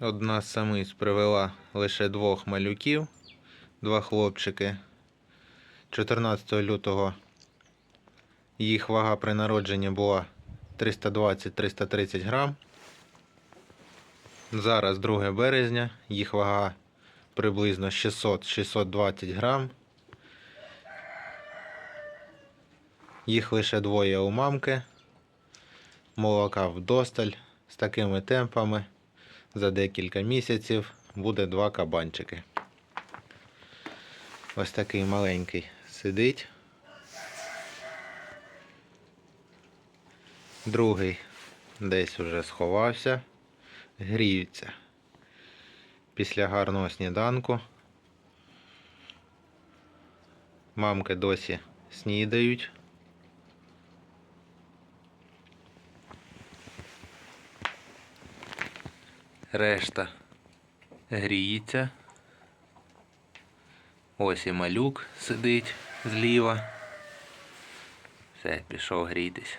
Одна з самиць привела лише двох малюків, два хлопчики. 14 лютого їх вага при народженні була 320-330 грам. Зараз 2 березня, їх вага приблизно 600-620 грам. Їх лише двоє у мамки. Молока вдосталь з такими темпами. За декілька місяців буде два кабанчики. Ось такий маленький сидить. Другий десь уже сховався, гріються після гарного сніданку. Мамки досі снідають. Решта гріється. Ось і малюк сидить зліва. Все, пішов грітись.